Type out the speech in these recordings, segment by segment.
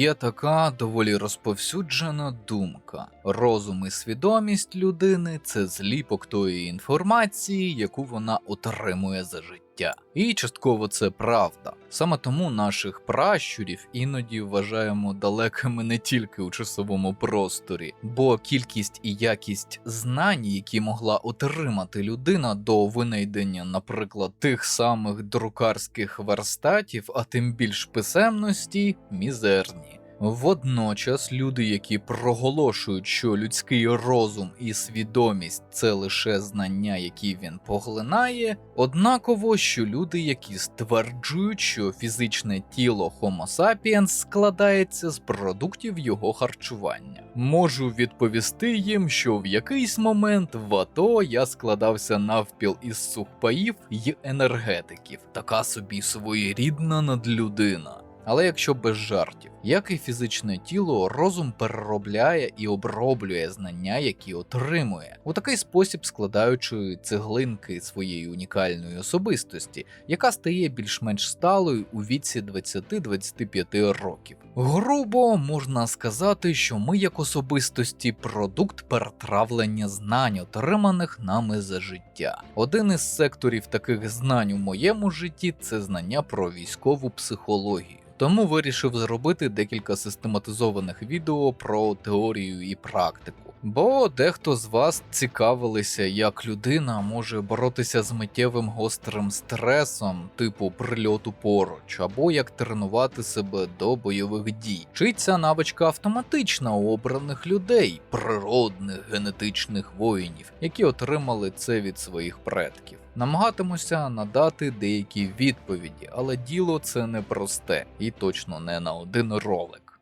Є така доволі розповсюджена думка. Розум і свідомість людини це зліпок тої інформації, яку вона отримує за життя. І частково це правда. Саме тому наших пращурів іноді вважаємо далекими не тільки у часовому просторі, бо кількість і якість знань, які могла отримати людина до винайдення, наприклад, тих самих друкарських верстатів, а тим більш писемності, мізерні. Водночас люди, які проголошують, що людський розум і свідомість це лише знання, які він поглинає, однаково, що люди, які стверджують, що фізичне тіло Homo sapiens складається з продуктів його харчування. Можу відповісти їм, що в якийсь момент в АТО я складався навпіл із сухпаїв й енергетиків, така собі своєрідна надлюдина. Але якщо без жартів, як і фізичне тіло, розум переробляє і оброблює знання, які отримує, у такий спосіб складаючи цеглинки своєї унікальної особистості, яка стає більш-менш сталою у віці 20-25 років. Грубо можна сказати, що ми як особистості продукт перетравлення знань, отриманих нами за життя. Один із секторів таких знань у моєму житті це знання про військову психологію. Тому вирішив зробити декілька систематизованих відео про теорію і практику. Бо дехто з вас цікавилися, як людина може боротися з миттєвим гострим стресом, типу прильоту поруч, або як тренувати себе до бойових дій. Чи ця навичка автоматична у обраних людей, природних генетичних воїнів, які отримали це від своїх предків. Намагатимуся надати деякі відповіді, але діло це непросте і точно не на один ролик.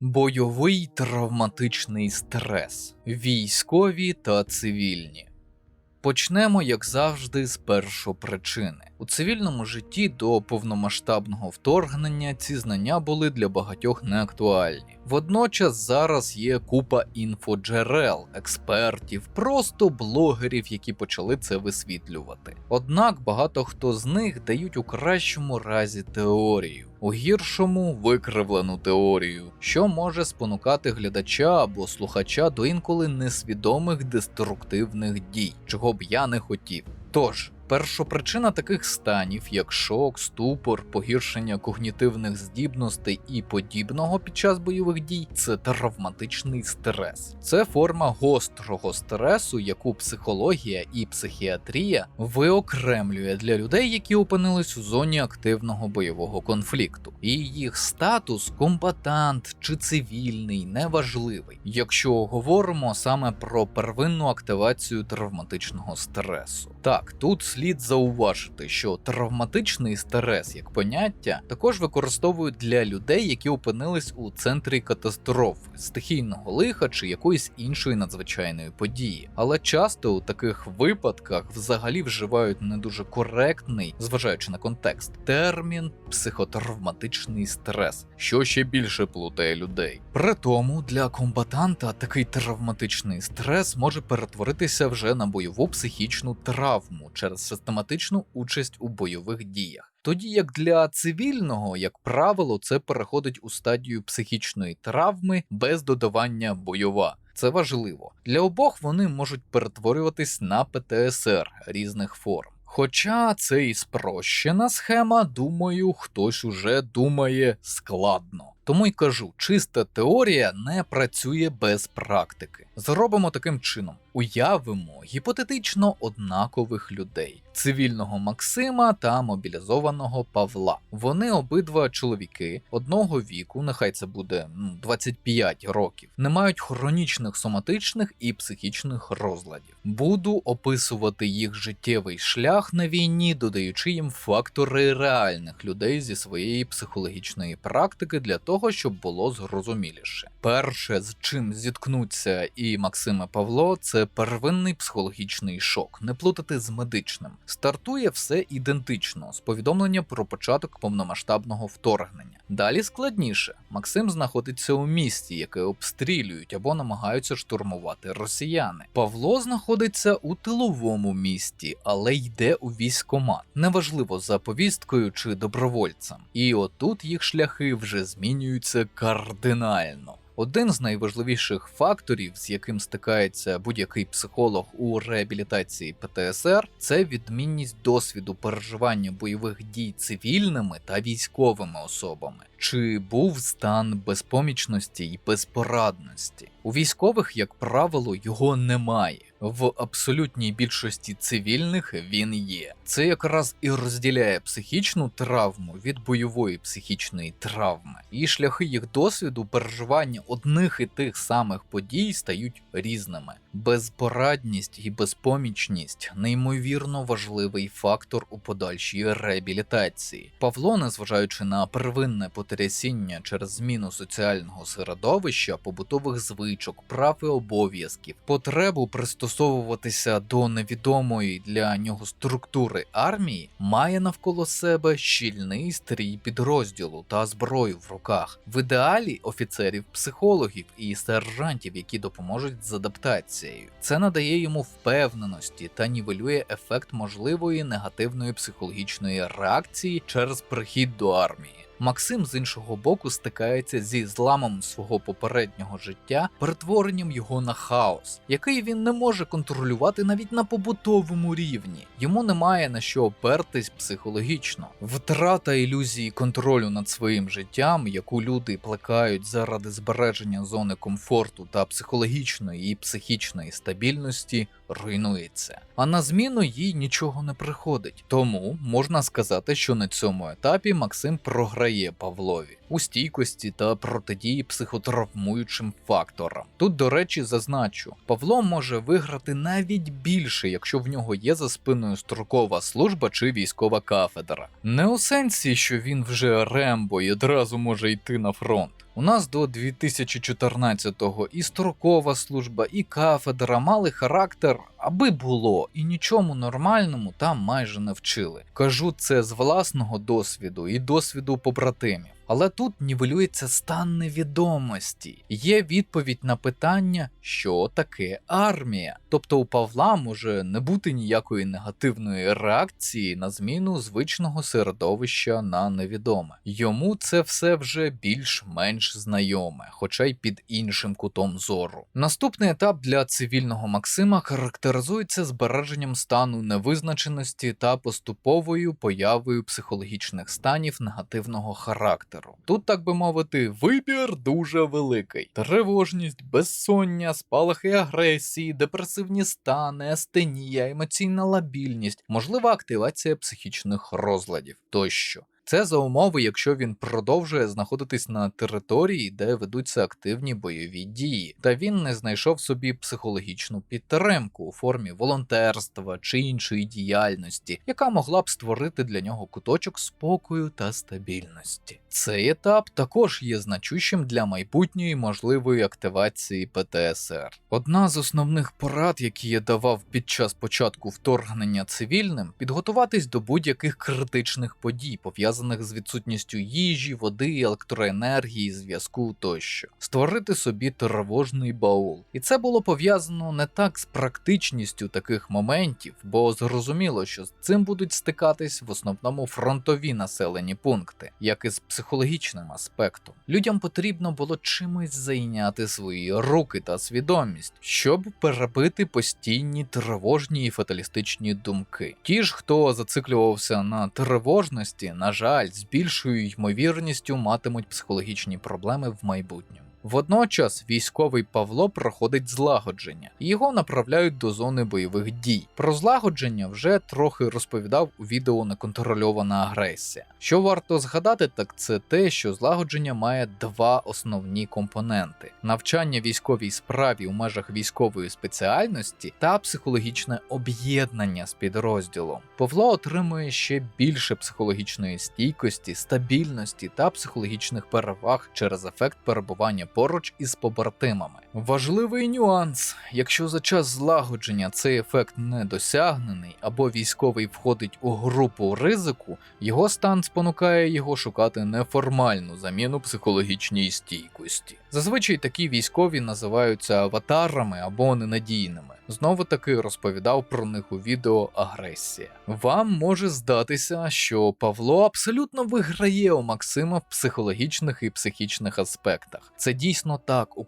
Бойовий травматичний стрес, військові та цивільні. Почнемо, як завжди, з першопричини. У цивільному житті до повномасштабного вторгнення ці знання були для багатьох неактуальні. Водночас зараз є купа інфоджерел, експертів, просто блогерів, які почали це висвітлювати. Однак багато хто з них дають у кращому разі теорію, у гіршому викривлену теорію, що може спонукати глядача або слухача до інколи несвідомих деструктивних дій, чого б я не хотів. Тож, першопричина таких станів, як шок, ступор, погіршення когнітивних здібностей і подібного під час бойових дій, це травматичний стрес. Це форма гострого стресу, яку психологія і психіатрія виокремлює для людей, які опинились у зоні активного бойового конфлікту. І їх статус комбатант чи цивільний неважливий, якщо говоримо саме про первинну активацію травматичного стресу. Так, тут слід зауважити, що травматичний стрес як поняття також використовують для людей, які опинились у центрі катастрофи, стихійного лиха чи якоїсь іншої надзвичайної події. Але часто у таких випадках взагалі вживають не дуже коректний, зважаючи на контекст, термін психотравматичний стрес, що ще більше плутає людей. При тому для комбатанта такий травматичний стрес може перетворитися вже на бойову психічну травму через систематичну участь у бойових діях. Тоді як для цивільного, як правило, це переходить у стадію психічної травми без додавання бойова. Це важливо. Для обох вони можуть перетворюватись на ПТСР різних форм. Хоча це і спрощена схема, думаю, хтось уже думає складно. Тому й кажу, чиста теорія не працює без практики. Зробимо таким чином: уявимо гіпотетично однакових людей: цивільного Максима та мобілізованого Павла. Вони обидва чоловіки одного віку, нехай це буде ну, 25 років, не мають хронічних соматичних і психічних розладів. Буду описувати їх життєвий шлях на війні, додаючи їм фактори реальних людей зі своєї психологічної практики для того, щоб було зрозуміліше. Перше, з чим зіткнуться і Максим і Павло, це це первинний психологічний шок, не плутати з медичним. Стартує все ідентично з повідомлення про початок повномасштабного вторгнення. Далі складніше. Максим знаходиться у місті, яке обстрілюють або намагаються штурмувати росіяни. Павло знаходиться у тиловому місті, але йде у військомат. Неважливо за повісткою чи добровольцем. І отут їх шляхи вже змінюються кардинально. Один з найважливіших факторів, з яким стикається будь-який психолог у реабілітації ПТСР, це відмінність досвіду переживання бойових дій цивільними та військовими особами. Чи був стан безпомічності й безпорадності? У військових, як правило, його немає. В абсолютній більшості цивільних він є. Це якраз і розділяє психічну травму від бойової психічної травми, і шляхи їх досвіду переживання одних і тих самих подій стають різними. Безпорадність і безпомічність неймовірно важливий фактор у подальшій реабілітації. Павло, незважаючи на первинне потрясіння через зміну соціального середовища, побутових звичок, прав і обов'язків, потребу пристосовуватися до невідомої для нього структури армії, має навколо себе щільний стрій підрозділу та зброю в руках, в ідеалі офіцерів, психологів і сержантів, які допоможуть з адаптацією. Це надає йому впевненості та нівелює ефект можливої негативної психологічної реакції через прихід до армії. Максим з іншого боку стикається зі зламом свого попереднього життя, перетворенням його на хаос, який він не може контролювати навіть на побутовому рівні. Йому немає на що опертись психологічно. Втрата ілюзії контролю над своїм життям, яку люди плекають заради збереження зони комфорту та психологічної і психічної стабільності, руйнується. А на зміну їй нічого не приходить. Тому можна сказати, що на цьому етапі Максим програє Павлові у стійкості та протидії психотравмуючим факторам. Тут, до речі, зазначу, Павло може виграти навіть більше, якщо в нього є за спиною строкова служба чи військова кафедра. Не у сенсі, що він вже рембо і одразу може йти на фронт. У нас до 2014-го і строкова служба, і кафедра мали характер, аби було, і нічому нормальному там майже не вчили. Кажу це з власного досвіду і досвіду побратимів. Але тут нівелюється стан невідомості. Є відповідь на питання, що таке армія. Тобто у Павла може не бути ніякої негативної реакції на зміну звичного середовища на невідоме. Йому це все вже більш-менш знайоме, хоча й під іншим кутом зору. Наступний етап для цивільного Максима характеризується збереженням стану невизначеності та поступовою появою психологічних станів негативного характеру. Тут, так би мовити, вибір дуже великий: тривожність, безсоння, спалахи агресії, депресивні стани, астенія, емоційна лабільність, можлива активація психічних розладів тощо. Це за умови, якщо він продовжує знаходитись на території, де ведуться активні бойові дії, та він не знайшов собі психологічну підтримку у формі волонтерства чи іншої діяльності, яка могла б створити для нього куточок спокою та стабільності. Цей етап також є значущим для майбутньої можливої активації ПТСР. Одна з основних порад, які я давав під час початку вторгнення цивільним, підготуватись до будь-яких критичних подій, пов'язаних з відсутністю їжі, води, електроенергії, зв'язку тощо, створити собі тривожний баул. І це було пов'язано не так з практичністю таких моментів, бо зрозуміло, що з цим будуть стикатись в основному фронтові населені пункти, як і з психологічним аспектом. Людям потрібно було чимось зайняти свої руки та свідомість, щоб перебити постійні тривожні і фаталістичні думки. Ті ж, хто зациклювався на тривожності, на жаль, з більшою ймовірністю матимуть психологічні проблеми в майбутньому. Водночас військовий Павло проходить злагодження, його направляють до зони бойових дій. Про злагодження вже трохи розповідав у відео Неконтрольована агресія. Що варто згадати, так це те, що злагодження має два основні компоненти: навчання військовій справі у межах військової спеціальності та психологічне об'єднання з підрозділом. Павло отримує ще більше психологічної стійкості, стабільності та психологічних переваг через ефект перебування поруч із побратимами. Важливий нюанс: якщо за час злагодження цей ефект не досягнений, або військовий входить у групу ризику, його стан спонукає його шукати неформальну заміну психологічній стійкості. Зазвичай такі військові називаються аватарами або ненадійними. Знову таки розповідав про них у відео Агресія. Вам може здатися, що Павло абсолютно виграє у Максима в психологічних і психічних аспектах. Це дійсно так у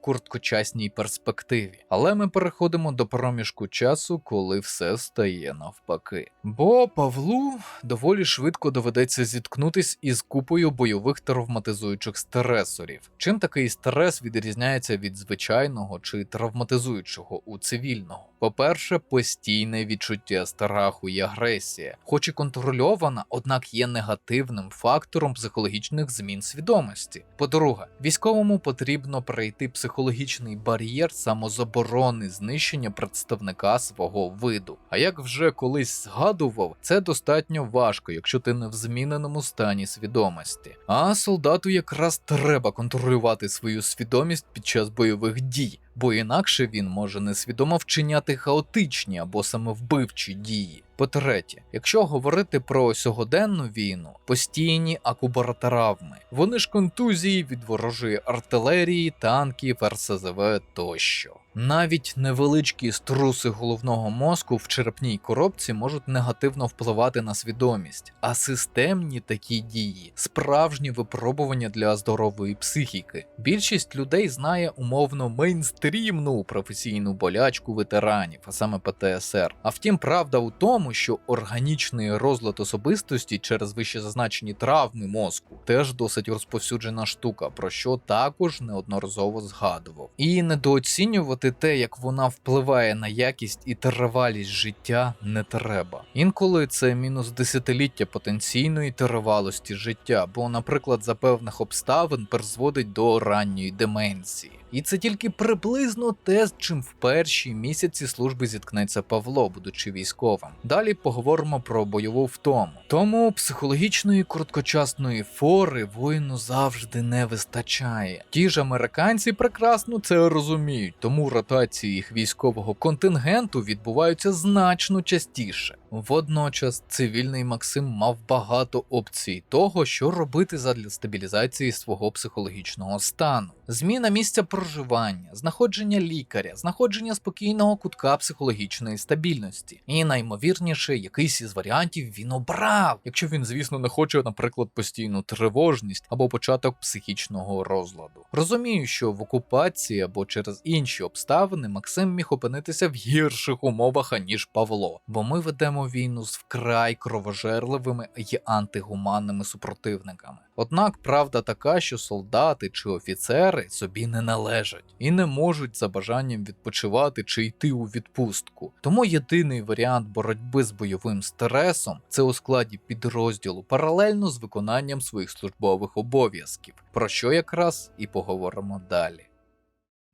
короткочасній перспективі, але ми переходимо до проміжку часу, коли все стає навпаки. Бо Павлу доволі швидко доведеться зіткнутись із купою бойових травматизуючих стресорів. Чим такий стрес відрізняється від звичайного чи травматизуючого у цивільного? По-перше, постійне відчуття страху і агресія, хоч і контрольована, однак є негативним фактором психологічних змін свідомості. По-друге, військовому потрібно пройти психологічний бар'єр самозаборони знищення представника свого виду. А як вже колись згадував, це достатньо важко, якщо ти не в зміненому стані свідомості. А солдату якраз треба контролювати свою свідомість під час бойових дій бо інакше він може несвідомо вчиняти хаотичні або самовбивчі дії. По-третє, якщо говорити про сьогоденну війну, постійні акубаротравми, вони ж контузії від ворожої артилерії, танків, РСЗВ тощо. Навіть невеличкі струси головного мозку в черепній коробці можуть негативно впливати на свідомість, а системні такі дії справжні випробування для здорової психіки. Більшість людей знає умовно мейнстрімну професійну болячку ветеранів, а саме ПТСР. А втім, правда у тому, що органічний розлад особистості через вищезазначені травми мозку теж досить розповсюджена штука, про що також неодноразово згадував. І недооцінювати те, як вона впливає на якість і тривалість життя, не треба. Інколи це мінус десятиліття потенційної тривалості життя, бо, наприклад, за певних обставин призводить до ранньої деменції. І це тільки приблизно те, з чим в перші місяці служби зіткнеться Павло, будучи військовим. Далі поговоримо про бойову втому. Тому психологічної короткочасної фори воїну завжди не вистачає. Ті ж американці прекрасно це розуміють, тому ротації їх військового контингенту відбуваються значно частіше. Водночас цивільний Максим мав багато опцій того, що робити задля стабілізації свого психологічного стану. Зміна місця проживання, знаходження лікаря, знаходження спокійного кутка психологічної стабільності. І наймовірніше, якийсь із варіантів він обрав, якщо він, звісно, не хоче, наприклад, постійну тривожність або початок психічного розладу. Розумію, що в окупації або через інші обставини Максим міг опинитися в гірших умовах аніж Павло, бо ми ведемо війну з вкрай кровожерливими і антигуманними супротивниками. Однак правда така, що солдати чи офіцери собі не належать і не можуть за бажанням відпочивати чи йти у відпустку. Тому єдиний варіант боротьби з бойовим стресом це у складі підрозділу паралельно з виконанням своїх службових обов'язків, про що якраз і поговоримо далі.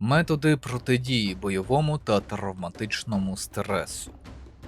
Методи протидії бойовому та травматичному стресу.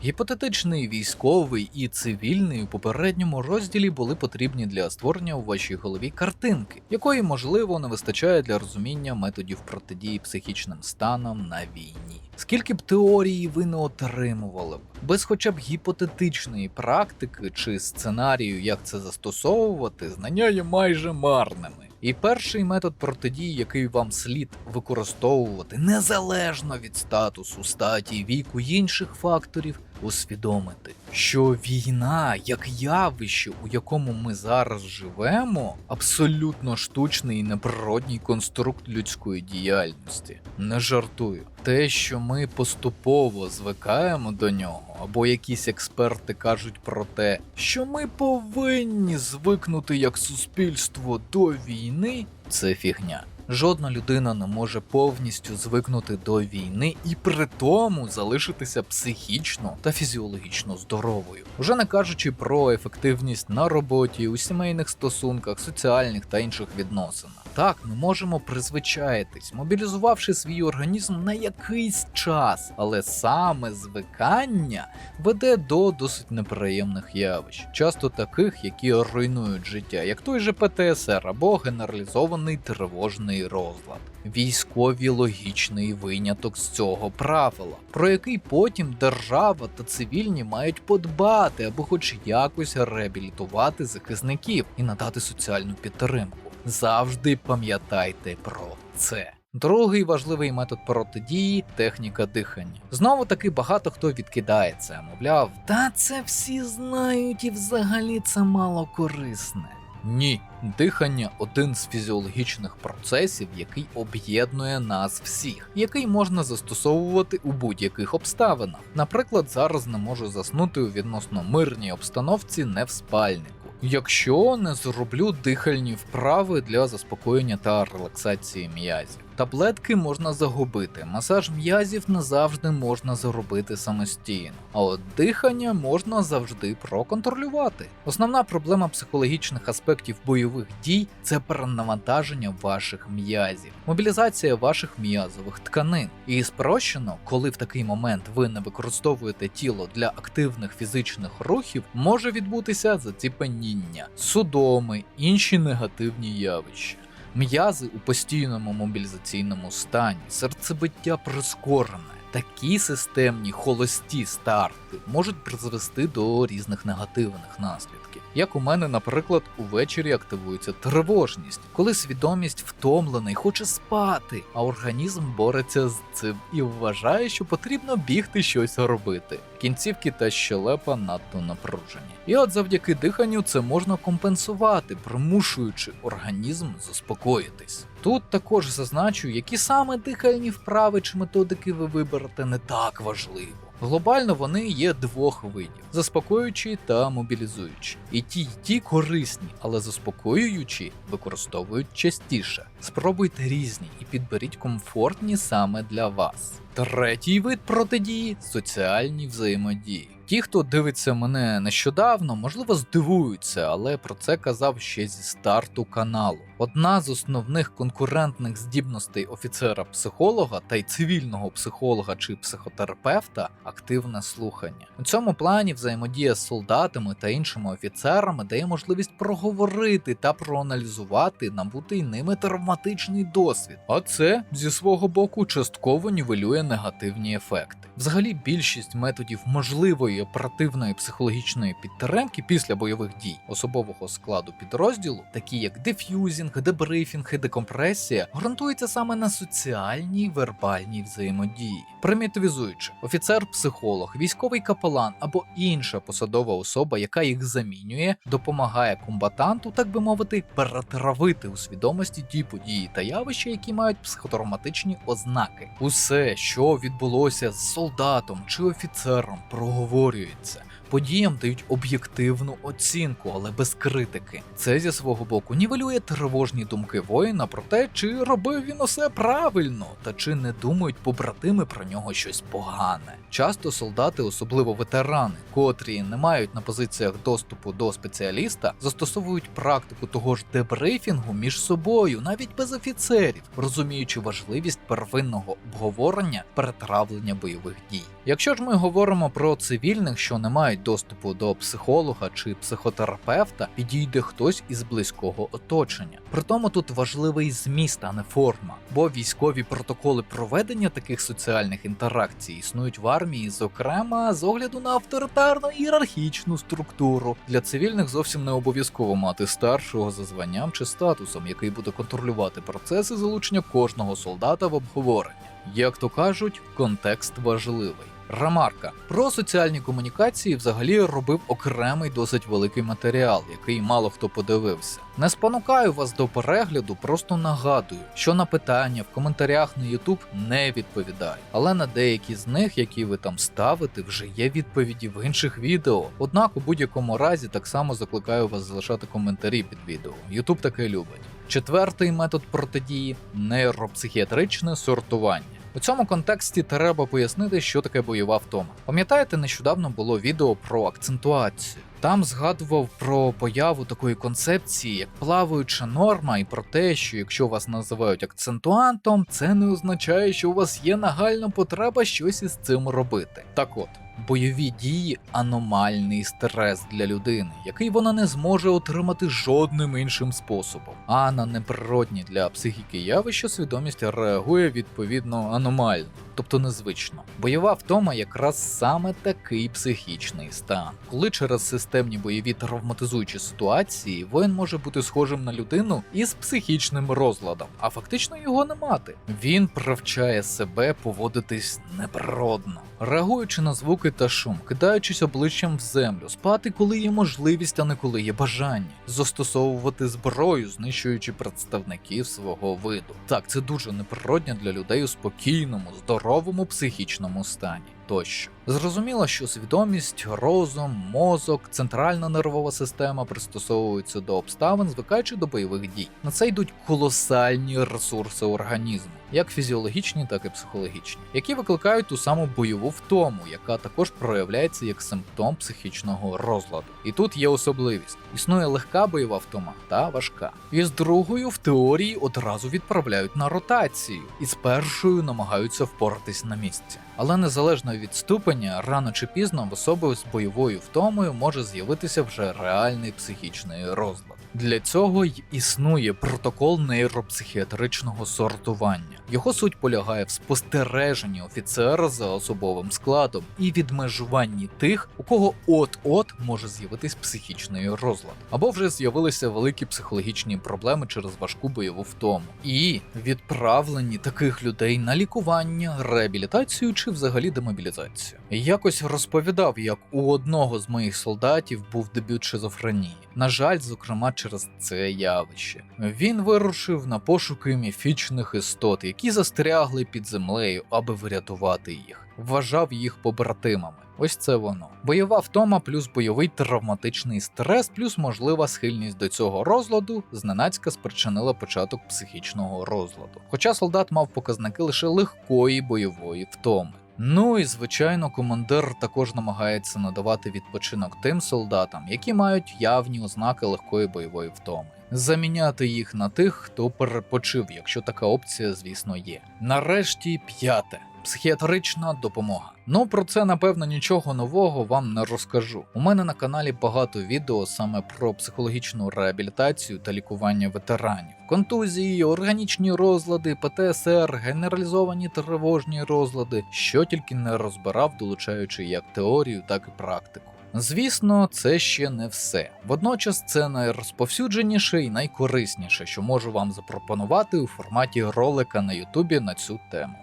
Гіпотетичний військовий і цивільний у попередньому розділі були потрібні для створення у вашій голові картинки, якої можливо не вистачає для розуміння методів протидії психічним станам на війні. Скільки б теорії ви не отримували б, без хоча б гіпотетичної практики чи сценарію, як це застосовувати, знання є майже марними. І перший метод протидії, який вам слід використовувати незалежно від статусу, статі, віку інших факторів, усвідомити, що війна як явище, у якому ми зараз живемо, абсолютно штучний і неприродній конструкт людської діяльності. Не жартую. Те, що ми поступово звикаємо до нього, або якісь експерти кажуть про те, що ми повинні звикнути як суспільство до війни, це фігня. Жодна людина не може повністю звикнути до війни і при тому залишитися психічно та фізіологічно здоровою, вже не кажучи про ефективність на роботі, у сімейних стосунках, соціальних та інших відносинах. Так, ми можемо призвичаїтись, мобілізувавши свій організм на якийсь час, але саме звикання веде до досить неприємних явищ, часто таких, які руйнують життя, як той же ПТСР або генералізований тривожний розлад. Військові логічний виняток з цього правила, про який потім держава та цивільні мають подбати або хоч якось реабілітувати захисників і надати соціальну підтримку. Завжди пам'ятайте про це. Другий важливий метод протидії техніка дихання. Знову таки багато хто відкидає це, мовляв, та це всі знають і взагалі це мало корисне. Ні, дихання один з фізіологічних процесів, який об'єднує нас всіх, який можна застосовувати у будь-яких обставинах. Наприклад, зараз не можу заснути у відносно мирній обстановці не в спальнику. Якщо не зроблю дихальні вправи для заспокоєння та релаксації м'язів. Таблетки можна загубити, масаж м'язів не завжди можна зробити самостійно, а от дихання можна завжди проконтролювати. Основна проблема психологічних аспектів бойових дій це перенавантаження ваших м'язів, мобілізація ваших м'язових тканин. І спрощено, коли в такий момент ви не використовуєте тіло для активних фізичних рухів, може відбутися заціпеніння, судоми, інші негативні явища. М'язи у постійному мобілізаційному стані, серцебиття прискорене. Такі системні холості старти можуть призвести до різних негативних наслідків. Як у мене, наприклад, увечері активується тривожність, коли свідомість втомлена і хоче спати, а організм бореться з цим і вважає, що потрібно бігти щось робити. Кінцівки та щелепа надто напружені. І от завдяки диханню це можна компенсувати, примушуючи організм заспокоїтись. Тут також зазначу, які саме дихальні вправи чи методики ви виберете не так важливо. Глобально вони є двох видів: заспокоюючі та мобілізуючі. І ті, й ті корисні, але заспокоюючі використовують частіше. Спробуйте різні і підберіть комфортні саме для вас. Третій вид протидії соціальні взаємодії. Ті, хто дивиться мене нещодавно, можливо, здивуються, але про це казав ще зі старту каналу. Одна з основних конкурентних здібностей офіцера-психолога та й цивільного психолога чи психотерапевта активне слухання. У цьому плані взаємодія з солдатами та іншими офіцерами дає можливість проговорити та проаналізувати набутий ними травматичний досвід. А це зі свого боку частково нівелює негативні ефекти. Взагалі, більшість методів можливої оперативної психологічної підтримки після бойових дій особового складу підрозділу, такі як деф'юзінг, дебрифінг і декомпресія, ґрунтуються саме на соціальній вербальній взаємодії. Примітивізуючи, офіцер-психолог, військовий капелан або інша посадова особа, яка їх замінює, допомагає комбатанту, так би мовити, перетравити у свідомості ті події та явища, які мають психотравматичні ознаки. Усе, що відбулося з солдатом чи офіцером, проговорюється. Подіям дають об'єктивну оцінку, але без критики. Це зі свого боку нівелює тривожні думки воїна про те, чи робив він усе правильно, та чи не думають побратими про нього щось погане. Часто солдати, особливо ветерани, котрі не мають на позиціях доступу до спеціаліста, застосовують практику того ж дебрифінгу між собою, навіть без офіцерів, розуміючи важливість первинного обговорення перетравлення бойових дій. Якщо ж ми говоримо про цивільних, що не мають доступу до психолога чи психотерапевта, підійде хтось із близького оточення. Притому тут важливий зміст, а не форма, бо військові протоколи проведення таких соціальних інтеракцій існують в армії, зокрема з огляду на авторитарну ієрархічну структуру. Для цивільних зовсім не обов'язково мати старшого за званням чи статусом, який буде контролювати процеси залучення кожного солдата в обговорення. Як то кажуть, контекст важливий. Ремарка про соціальні комунікації взагалі робив окремий досить великий матеріал, який мало хто подивився. Не спонукаю вас до перегляду, просто нагадую, що на питання в коментарях на YouTube не відповідаю. Але на деякі з них, які ви там ставите, вже є відповіді в інших відео. Однак у будь-якому разі так само закликаю вас залишати коментарі під відео. YouTube таке любить. Четвертий метод протидії нейропсихіатричне сортування. У цьому контексті треба пояснити, що таке бойова втома. Пам'ятаєте, нещодавно було відео про акцентуацію. Там згадував про появу такої концепції, як плаваюча норма, і про те, що якщо вас називають акцентуантом, це не означає, що у вас є нагальна потреба щось із цим робити. Так от. Бойові дії аномальний стрес для людини, який вона не зможе отримати жодним іншим способом. А на неприродні для психіки явища свідомість реагує відповідно аномально, тобто незвично. Бойова втома якраз саме такий психічний стан, коли через системні бойові травматизуючі ситуації воїн може бути схожим на людину із психічним розладом, а фактично його не мати. Він привчає себе поводитись неприродно, реагуючи на звуки та шум, кидаючись обличчям в землю, спати, коли є можливість, а не коли є бажання, застосовувати зброю, знищуючи представників свого виду. Так, це дуже неприродно для людей у спокійному, здоровому психічному стані. Тощо зрозуміло, що свідомість, розум, мозок, центральна нервова система пристосовуються до обставин, звикаючи до бойових дій. На це йдуть колосальні ресурси організму, як фізіологічні, так і психологічні, які викликають ту саму бойову втому, яка також проявляється як симптом психічного розладу. І тут є особливість: існує легка бойова втома та важка. І з другою в теорії одразу відправляють на ротацію, і з першою намагаються впоратись на місці. Але незалежно від ступеня, рано чи пізно в особи з бойовою втомою може з'явитися вже реальний психічний розлад. Для цього й існує протокол нейропсихіатричного сортування. Його суть полягає в спостереженні офіцера за особовим складом і відмежуванні тих, у кого от-от може з'явитись психічний розлад, або вже з'явилися великі психологічні проблеми через важку бойову втому, і відправлені таких людей на лікування, реабілітацію чи взагалі демобілізацію. Якось розповідав, як у одного з моїх солдатів був дебют шизофренії. На жаль, зокрема через це явище. Він вирушив на пошуки міфічних істот, які застрягли під землею, аби врятувати їх. Вважав їх побратимами. Ось це воно. Бойова втома плюс бойовий травматичний стрес, плюс можлива схильність до цього розладу зненацька спричинила початок психічного розладу. Хоча солдат мав показники лише легкої бойової втоми. Ну і звичайно, командир також намагається надавати відпочинок тим солдатам, які мають явні ознаки легкої бойової втоми. Заміняти їх на тих, хто перепочив, якщо така опція, звісно, є. Нарешті п'яте. Психіатрична допомога. Ну про це напевно нічого нового вам не розкажу. У мене на каналі багато відео саме про психологічну реабілітацію та лікування ветеранів, контузії, органічні розлади, ПТСР, генералізовані тривожні розлади, що тільки не розбирав, долучаючи як теорію, так і практику. Звісно, це ще не все. Водночас це найрозповсюдженіше і найкорисніше, що можу вам запропонувати у форматі ролика на Ютубі на цю тему.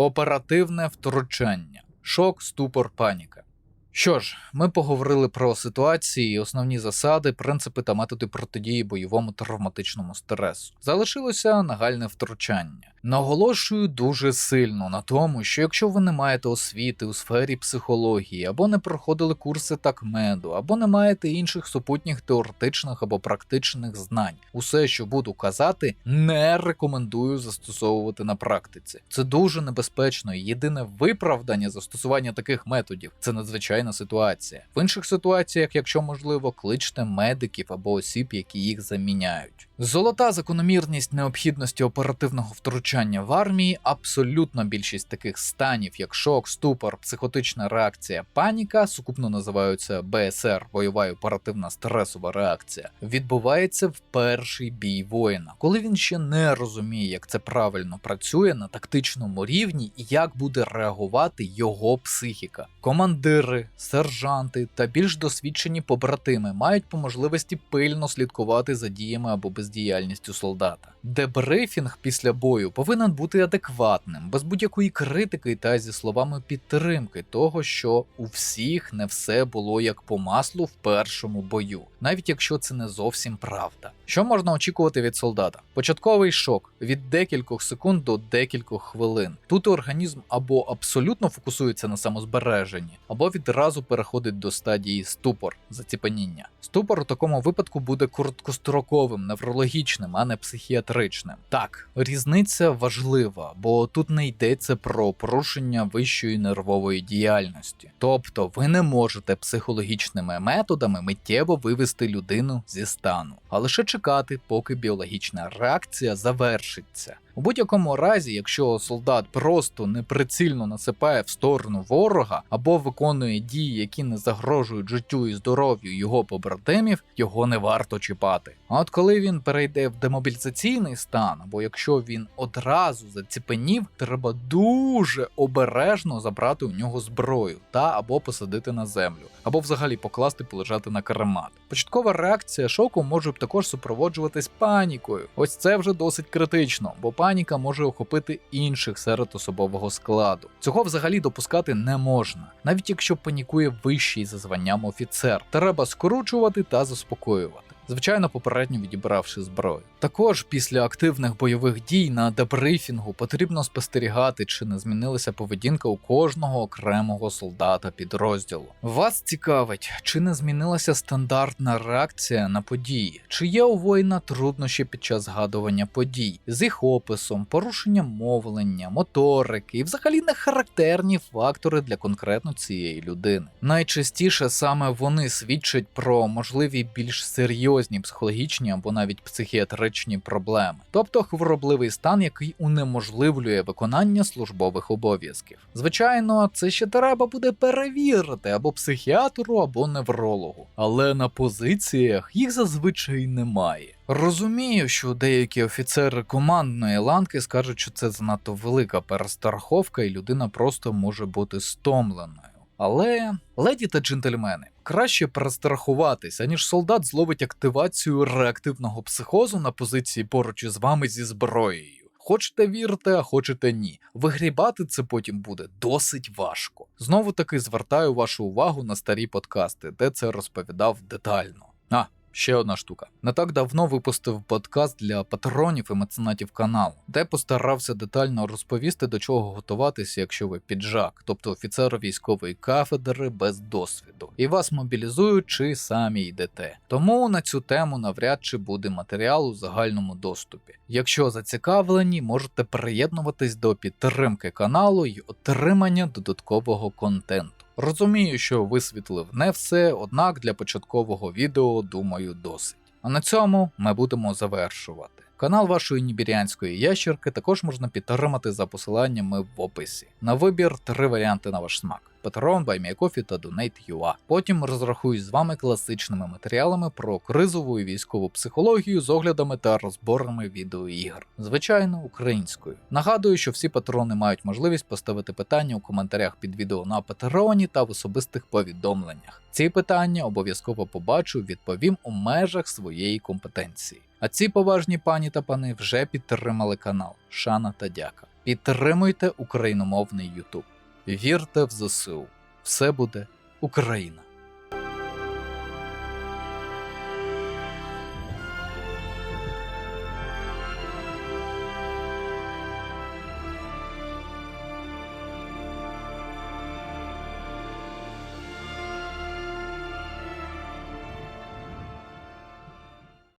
Оперативне втручання, шок, ступор, паніка. Що ж, ми поговорили про ситуації, основні засади, принципи та методи протидії бойовому травматичному стресу. Залишилося нагальне втручання. Наголошую дуже сильно на тому, що якщо ви не маєте освіти у сфері психології, або не проходили курси такмеду, або не маєте інших супутніх теоретичних або практичних знань, усе, що буду казати, не рекомендую застосовувати на практиці. Це дуже небезпечно. і Єдине виправдання застосування таких методів це надзвичайна ситуація. В інших ситуаціях, якщо можливо, кличте медиків або осіб, які їх заміняють. Золота закономірність необхідності оперативного втручання в армії, абсолютно більшість таких станів, як шок, ступор, психотична реакція, паніка, сукупно називаються БСР, бойова оперативна стресова реакція, відбувається в перший бій воїна, коли він ще не розуміє, як це правильно працює на тактичному рівні і як буде реагувати його психіка. Командири, сержанти та більш досвідчені побратими мають по можливості пильно слідкувати за діями або бездіяльністю солдата. Дебрифінг після бою повинен бути адекватним, без будь-якої критики та зі словами підтримки того, що у всіх не все було як по маслу в першому бою, навіть якщо це не зовсім правда. Що можна очікувати від солдата? Початковий шок від декількох секунд до декількох хвилин. Тут організм або абсолютно фокусується на самозбереженні, або відразу переходить до стадії ступор заціпаніння. Ступор у такому випадку буде короткостроковим неврологічним а не психіатричним. Так, різниця важлива, бо тут не йдеться про порушення вищої нервової діяльності. Тобто ви не можете психологічними методами миттєво вивести людину зі стану, а лише чекати, поки біологічна реакція завершиться. У будь-якому разі, якщо солдат просто неприцільно насипає в сторону ворога або виконує дії, які не загрожують життю і здоров'ю його побратимів, його не варто чіпати. А от коли він перейде в демобілізаційний стан, або якщо він одразу заціпенів, треба дуже обережно забрати у нього зброю та або посадити на землю, або взагалі покласти полежати на каремат. Початкова реакція шоку може також супроводжуватись панікою. Ось це вже досить критично, бо паніка може охопити інших серед особового складу. Цього взагалі допускати не можна, навіть якщо панікує вищий за званням офіцер. Треба скручувати та заспокоювати. Звичайно, попередньо відібравши зброю. Також після активних бойових дій на дебрифінгу потрібно спостерігати, чи не змінилася поведінка у кожного окремого солдата підрозділу. Вас цікавить, чи не змінилася стандартна реакція на події, чи є у воїна труднощі під час згадування подій з їх описом, порушенням мовлення, моторики і взагалі не характерні фактори для конкретно цієї людини. Найчастіше саме вони свідчать про можливі більш серйозні психологічні або навіть психіатричні проблеми, тобто хворобливий стан, який унеможливлює виконання службових обов'язків. Звичайно, це ще треба буде перевірити або психіатру, або неврологу, але на позиціях їх зазвичай немає. Розумію, що деякі офіцери командної ланки скажуть, що це занадто велика перестраховка, і людина просто може бути стомленою. Але, леді та джентльмени, краще перестрахуватися, аніж солдат зловить активацію реактивного психозу на позиції поруч із вами зі зброєю. Хочете вірте, а хочете ні. Вигрібати це потім буде досить важко. Знову таки звертаю вашу увагу на старі подкасти, де це розповідав детально. А, Ще одна штука. Не так давно випустив подкаст для патронів і меценатів каналу, де постарався детально розповісти, до чого готуватися, якщо ви піджак, тобто офіцер військової кафедри без досвіду, і вас мобілізують чи самі йдете. Тому на цю тему навряд чи буде матеріал у загальному доступі. Якщо зацікавлені, можете приєднуватись до підтримки каналу і отримання додаткового контенту. Розумію, що висвітлив не все, однак для початкового відео, думаю, досить. А на цьому ми будемо завершувати. Канал вашої нібірянської ящерки також можна підтримати за посиланнями в описі. На вибір три варіанти на ваш смак: Patreon, BuyMeACoffee та Donate.ua. Потім розрахуюсь з вами класичними матеріалами про кризову і військову психологію з оглядами та розборами відеоігр, звичайно, українською. Нагадую, що всі патрони мають можливість поставити питання у коментарях під відео на Патреоні та в особистих повідомленнях. Ці питання обов'язково побачу, відповім у межах своєї компетенції. А ці поважні пані та пани вже підтримали канал. Шана та дяка. Підтримуйте україномовний Ютуб. Вірте в ЗСУ. Все буде Україна!